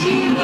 Brasil.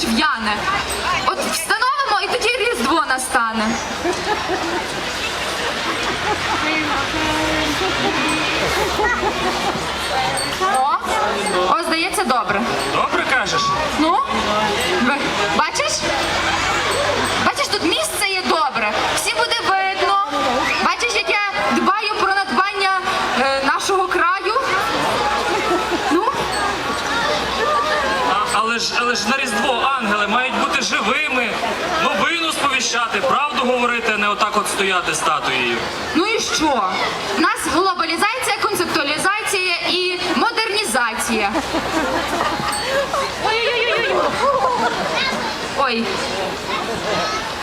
Бачиш, в'яне. От встановимо і тоді Різдво настане. О, о, здається, добре. Добре кажеш? Ну? Бачиш, тут місце є добре. Всі буде видно. Бачиш, як я дбаю про надбання е, нашого краю. Ну, А, але ж але ж на Різдво ангели мають бути живими, новину сповіщати, правду говорити, а не отак от стояти статуєю. Ну і що? У нас глобалізація, концептуалізація і модернізація. Ой.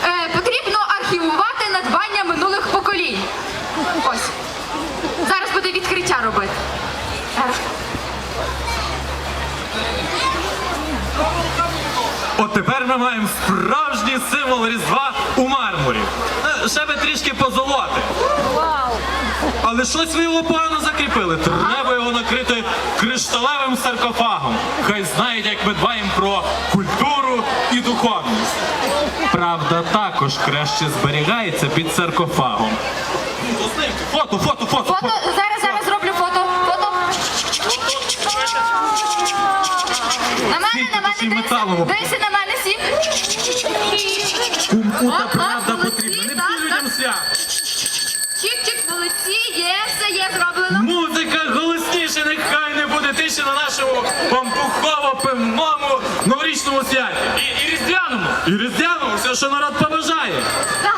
Е, потрібно архівувати надбання минулих поколінь. Ось. Зараз буде відкриття робити. От тепер ми маємо справжній символ Різдва у мармурі. Е, Ще би трішки позолоти. Але щось ви його погано закріпили. Треба його накрити кришталевим саркофагом. Хай знають, як ми дбаємо про культуру і духовність. Правда, також краще зберігається під саркофагом. Фото, фото, фото, Фото, фото зараз зроблю фото. Фото. На мене, на мене, і дивися. На мене всі. Кумку та правда потрібна. Не всі людям свят. Чик-чик, молодці, є, все є зроблено. Музика голосніше, нехай не буде тиші на нашому пампухово-пивному новорічному святі. І, і різдвяному. І різдвяному все, що народ побажає. Так.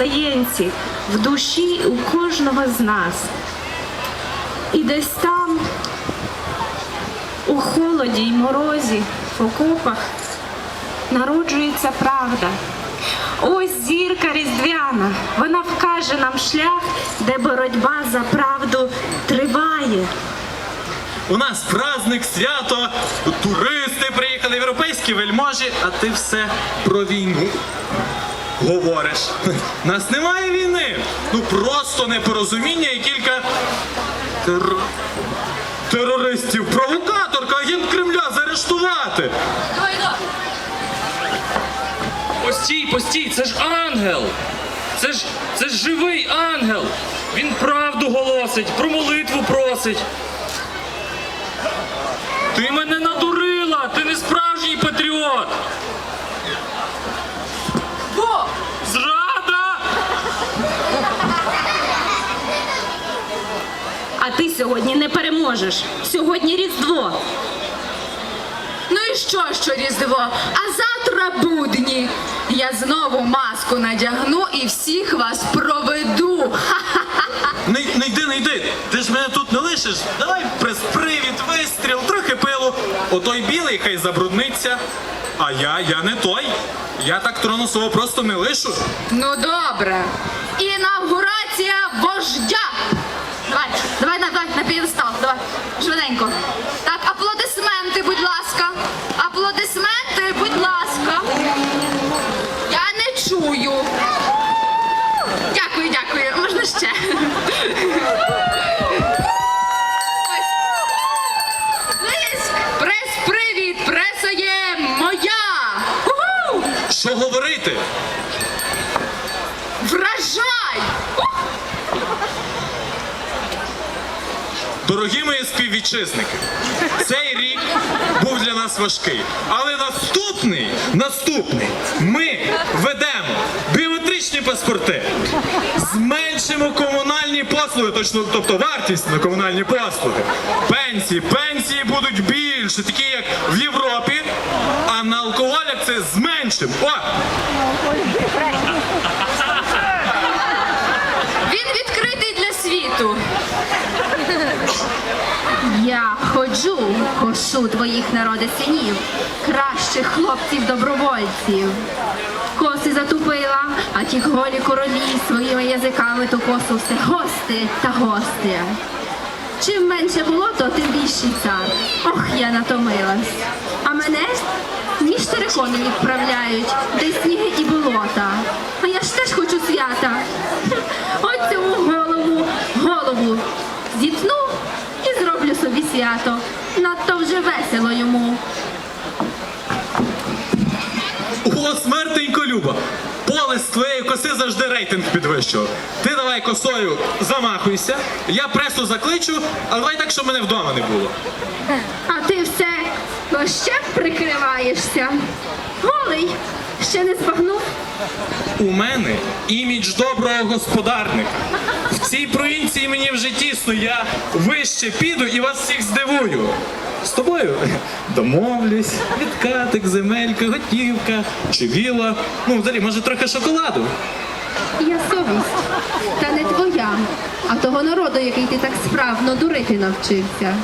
Стаєнці в душі у кожного з нас. І десь там, у холоді й морозі, в окопах, народжується правда. Ось зірка різдвяна, вона вкаже нам шлях, де боротьба за правду триває. У нас праздник, свято, туристи приїхали, європейські вельможі, а ти все про війну. Говориш, нас немає війни. Ну просто непорозуміння і кілька тер... терористів. Провокаторка, агент Кремля заарештувати. Постій, постій, це ж ангел. Це ж це ж живий ангел. Він правду голосить, про молитву просить. Ти мене надурила, ти не справжній патріот. Бо! Зрада! А ти сьогодні не переможеш. Сьогодні Різдво. Ну і що, що Різдво? А завтра будні. Я знову маску надягну і всіх вас проведу. Не, не йди, не йди. Ти ж мене тут не лишиш. Давай прес-привід, вистріл, трохи пилу. Отой білий хай забрудниться. А я, я не той. Я так трону свого просто не лишу. Ну добре. Інаугурація вождя. Давай, давай, давай, на п'єдестал, давай, швиденько. Так, аплодисменти, будь ласка. Аплодисменти, будь ласка. Я не чую. Дякую, дякую. Можна ще. Ось. Лист, прес-привіт, преса є моя. Уху! Що говорити? Вражай! Дорогі співвітчизники, цей рік був для нас важкий. Але наступний, наступний, ми ведемо біометричні паспорти, зменшимо комунальні послуги, точно, тобто вартість на комунальні послуги. Пенсії, пенсії будуть більше, такі як в Європі, а на алкоголь це зменшимо. О! Він відкритий для світу. Я ходжу, кошу твоїх народи синів, кращих хлопців добровольців. Коси затупила, а ті голі королі своїми язиками ту косу все гости та гости. Чим менше було, то тим більший цар. Ох, я натомилась. А мене між терикони відправляють, де сніги і болота. А я ж теж хочу свята. От цьому голову, голову зітну і зроблю собі свято. Надто вже весело йому. О, смертенько Люба! Поле з твоєї коси завжди рейтинг підвищував. Ти давай косою замахуйся, я пресу закличу, а давай так, щоб мене вдома не було. А ти все дощем прикриваєшся. Голий, ще не збагнув. У мене імідж доброго господарника. В цій провінції мені вже тісно, я вище піду і вас всіх здивую. З тобою домовлюсь, відкатик, земелька, готівка, чи віла. Ну, взагалі, може, трохи шоколаду. Я совість, та не твоя, а того народу, який ти так справно дурити навчився.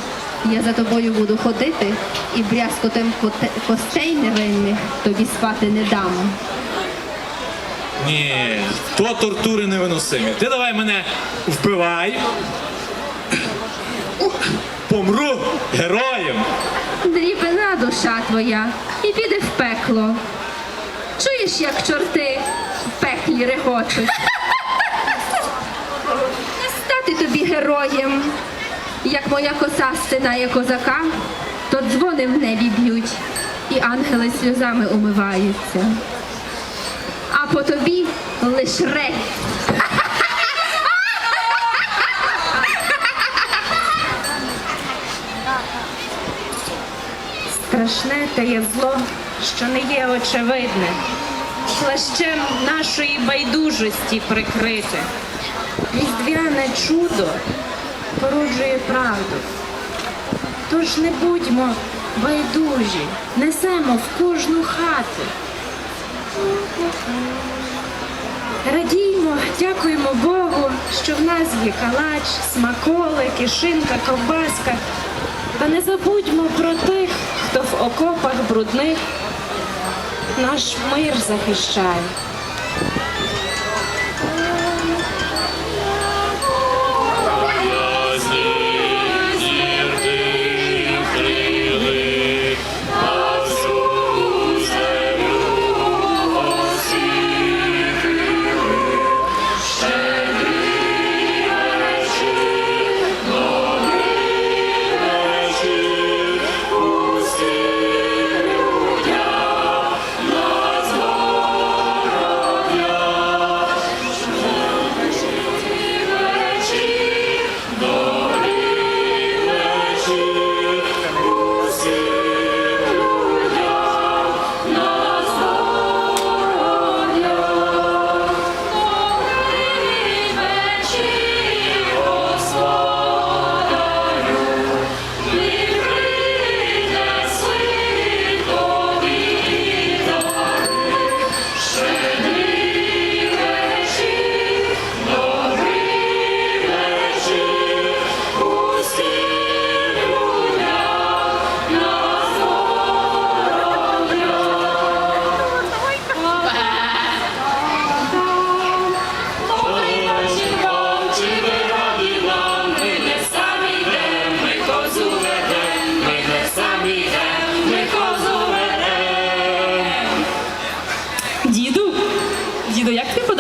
Я за тобою буду ходити і брязкотем костей невинних тобі спати не дам. Ні, то тортури невиносимі. Ти давай мене вбивай. Помру героєм. Дрібна душа твоя і піде в пекло. Чуєш, як чорти в пеклі регочуть? Не стати тобі героєм, як моя коса стинає козака, то дзвони в небі б'ють, і ангели сльозами умиваються. А по тобі лиш рей. Страшне те є зло, що не є очевидне, плащем нашої байдужості прикрите. Різдвяне чудо породжує правду. Тож не будьмо байдужі, несемо в кожну хату. Радіймо, дякуємо Богу, що в нас є калач, смаколики, шинка, ковбаска. Та не забудьмо про тих, хто в окопах брудних наш мир захищає.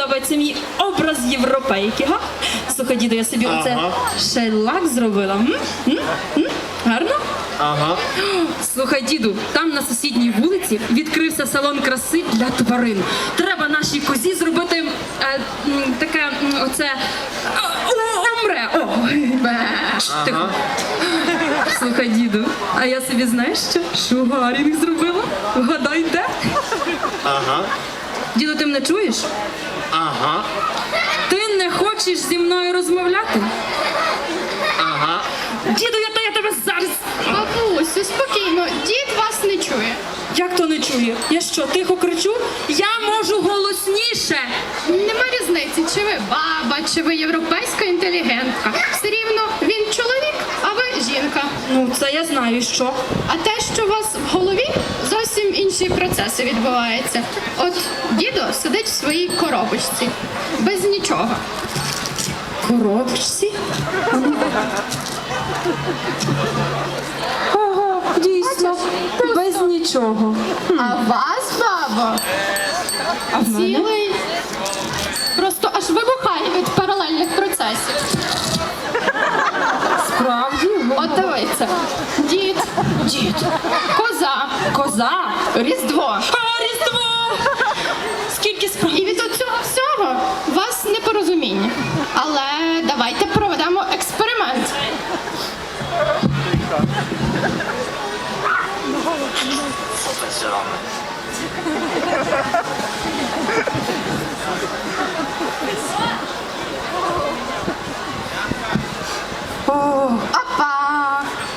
Подобається мій образ європейки, га? Слухай, діду, я собі оце шейлак зробила. М? М? М? Гарно? Ага. Слухай, діду, там на сусідній вулиці відкрився салон краси для тварин. Треба нашій козі зробити е, таке оце е, о, омре. О, бе. Тихо. Слухай, діду, а я собі знаєш що? Шугарінг зробила? Вгадай, де? Ага. Діду, ти мене чуєш? Ага. Ти не хочеш зі мною розмовляти? Ага. Діду, я то я тебе зараз. Бабусю, спокійно, дід вас не чує. Як то не чує? Я що, тихо кричу? Я можу голосніше. Нема різниці, чи ви баба, чи ви європейська інтелігентка. Все рівно він чоловік, жінка. Ну, це я знаю, і що. А те, що у вас в голові, зовсім інші процеси відбуваються. От дідо сидить в своїй коробочці, без нічого. Коробочці? Ага, дійсно, без нічого. А вас, мене? цілий просто аж вибухає від паралельних процесів. От дід, дід, коза, Коза? різдво. А, Різдво! Скільки справ? І від цього всього у вас непорозуміння. Але давайте проведемо експеримент. Опа!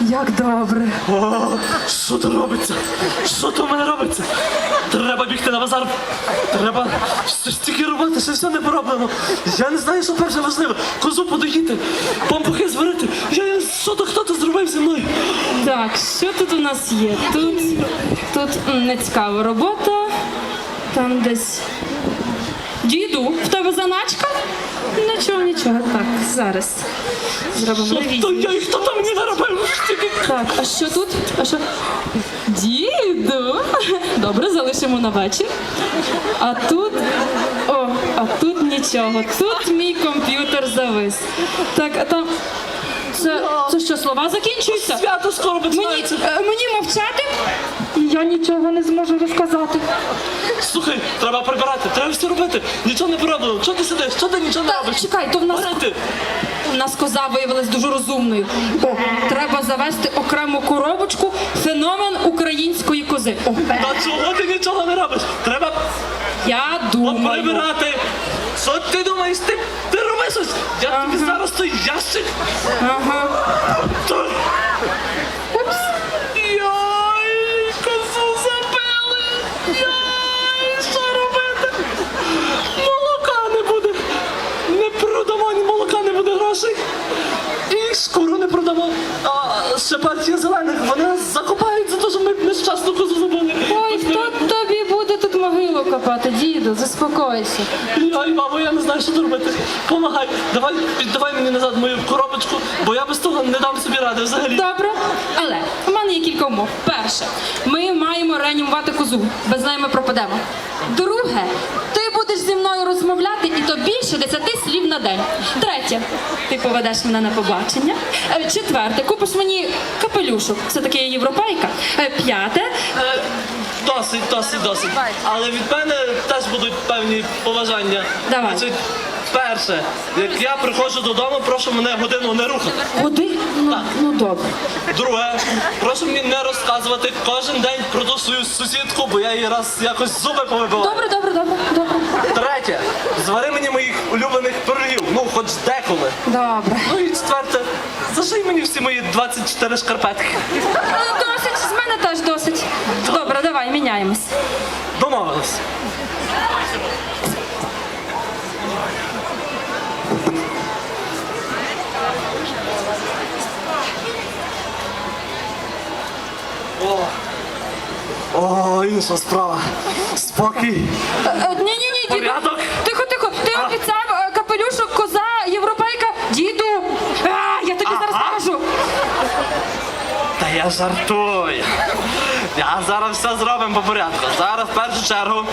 Як добре. О, що то робиться? Що то в мене робиться? Треба бігти на базар. Треба стільки роботи, ще все не пороблено. Я не знаю, що перше важливе. Козу подоїти, пампухи зварити. Я що то хто то зробив зі мною? Так, що тут у нас є? Тут, тут м, нецікава робота. Там десь. Діду, в тебе заначка? Нічого, нічого. Так, зараз. Зробимо Що то я і хто там мені наробив? Так, а що тут? А що? Діду. Добре, залишимо на вечір. А тут. О, а тут нічого. Тут мій комп'ютер завис. Так, а там. Це, це що, слова закінчуються? свято скоро Мені, починається. е, мені мовчати? Я нічого не зможу розказати. Слухай, треба прибирати, треба все робити. Нічого не пороблено. Чого ти сидиш? Чого ти нічого не Та, робиш? чекай, то в нас- Говори ти. У нас коза виявилась дуже розумною. О, треба завести окрему коробочку феномен української кози. О, Та чого ти нічого не робиш? Треба я думаю. прибирати. Що ти думаєш? Ти, ти роби щось. Я тобі зараз той ящик. Ага. Копати, діду, заспокойся. Ай, мамо, я не знаю, що робити. Помагай, давай, віддавай мені назад мою коробочку, бо я без того не дам собі ради взагалі. Добре, але у мене є кілька умов. Перше, ми маємо реанімувати козу, без неї ми пропадемо. Друге, ти будеш зі мною розмовляти і то більше десяти слів на день. Третє, ти поведеш мене на побачення. Е, Четверте, купиш мені капелюшок, все таки я європейка. Е, П'яте, Е, Досить, досить, досить. Але від мене теж будуть певні побажання. Давай. Значить, перше, як я приходжу додому, прошу мене годину не рухати. куди? Ну, ну добре. Друге, прошу мені не розказувати кожен день про ту свою сусідку, бо я її раз якось зуби повибивав. Добре, добре, добре, добре. Третє, звари мені моїх улюблених пирогів, ну хоч деколи. Добре. Ну і четверте, заший мені всі мої 24 шкарпетки. Ну, Досить, з мене теж досить. Давай, міняємось. Домовились. О, О, інша справа. Спокій. Ні, ні, ні, діду. Порядок? Тихо, тихо. Ти обіцяв е, капелюшок, коза, європейка, діду. А, я тобі зараз покажу. Та я жартую. Я зараз все зробимо по порядку. Зараз в першу чергу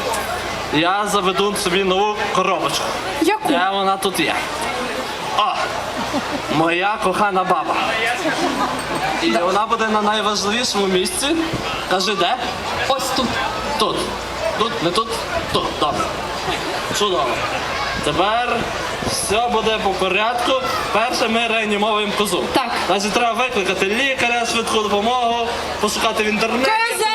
я заведу собі нову коробочку. Яку? Де вона тут є? О! Моя кохана баба. І вона буде на найважливішому місці. Кажи де? Ось тут. Тут. Тут, не тут, тут. Добре. Чудово. Тепер все буде по порядку. Перше ми реанімовуємо козу. Так. Значить, треба викликати лікаря, швидку допомогу, пошукати в інтернеті. Коза!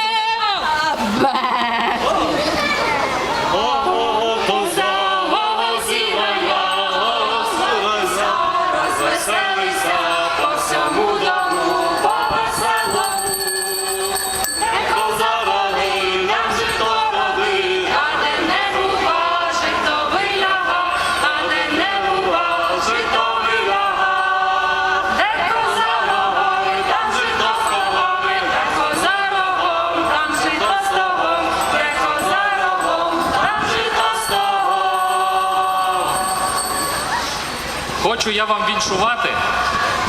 Хочу я вам віншувати,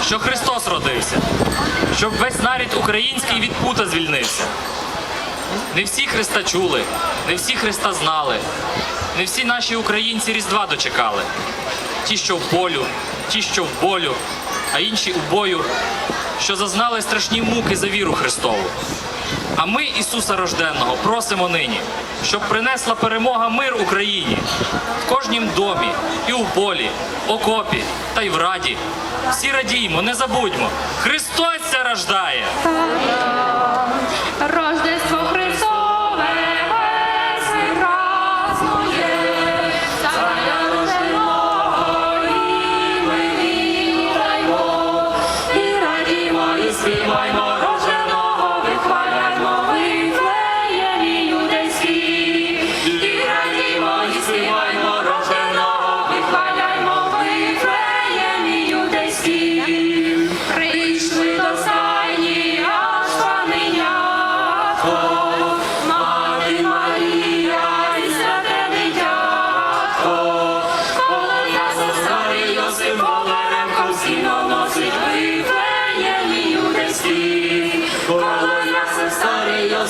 що Христос родився, щоб весь нарід український від пута звільнився. Не всі Христа чули, не всі Христа знали, не всі наші українці Різдва дочекали. Ті, що в полю, ті, що в болю, а інші у бою, що зазнали страшні муки за віру Христову. А ми Ісуса Рожденного просимо нині, щоб принесла перемога мир Україні в кожнім домі, і у полі, окопі та й в раді. Всі радіємо, не забудьмо, Христос рождає!